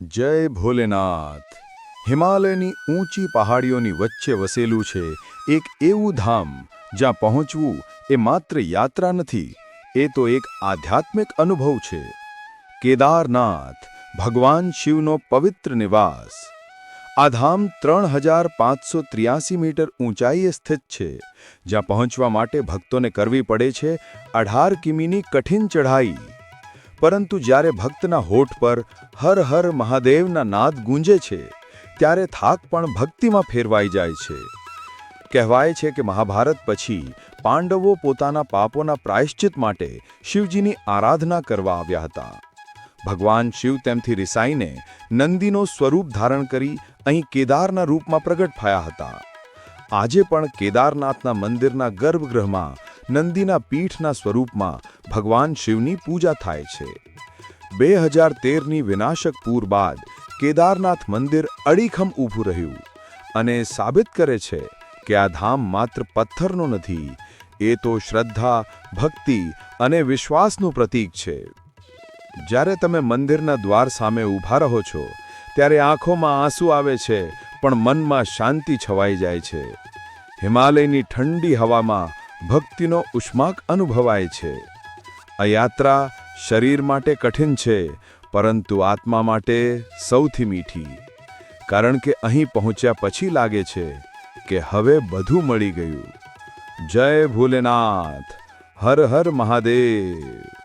જય ભોલેનાથ. હિમાલયની ઊંચી પહાડીઓની વચ્ચે વસેલું છે એક એવું ધામ જ્યાં પહોંચવું એ માત્ર યાત્રા નથી, એ તો એક આધ્યાત્મિક અનુભવ છે. કેદારનાથ, ભગવાન શિવનો પવિત્ર નિવાસ. આ ધામ ત્રણ હજાર પાંચસો ત્રિયાસી મીટર ઊંચાઈએ સ્થિત છે, જ્યાં પહોંચવા માટે ભક્તોને કરવી પડે છે અઢાર કિમીની કઠિન ચઢાઈ. પરંતુ જ્યારે ભક્તના હોઠ પર હર હર મહાદેવના નાદ ગુંજે છે, ત્યારે થાક પણ ભક્તિમાં ફેરવાઈ જાય છે. કહેવાય છે કે મહાભારત પછી પાંડવો પોતાના પાપોના પ્રાયશ્ચિત માટે શિવજીની આરાધના કરવા આવ્યા હતા. ભગવાન શિવ તેમથી રિસાઈને નંદીનો સ્વરૂપ ધારણ કરી અહીં કેદારના રૂપમાં પ્રગટ થયા હતા. આજે પણ કેદારનાથના મંદિરના ગર્ભગૃહમાં નંદીના પીઠના સ્વરૂપમાં ભગવાન શિવની પૂજા થાય છે. બે હજાર તેરની વિનાશક પૂર બાદ કેદારનાથ મંદિર અડીખમ ઊભું રહ્યું અને સાબિત કરે છે કે આ ધામ માત્ર પથ્થરનો નથી, એ તો શ્રદ્ધા, ભક્તિ અને વિશ્વાસનું પ્રતીક છે. જ્યારે તમે મંદિરના દ્વાર સામે ઊભા રહો છો, ત્યારે આંખોમાં આંસુ આવે છે, પણ મનમાં શાંતિ છવાઈ જાય છે. હિમાલયની ઠંડી હવામાં ભક્તિનો ઉષ્માક અનુભવાય છે. આ યાત્રા શરીર માટે કઠિન છે, પરંતુ આત્મા માટે સૌથી મીઠી. કારણ કે અહીં પહોંચ્યા પછી લાગે છે કે હવે બધું મળી ગયું. જય ભોલેનાથ. હર હર મહાદેવ.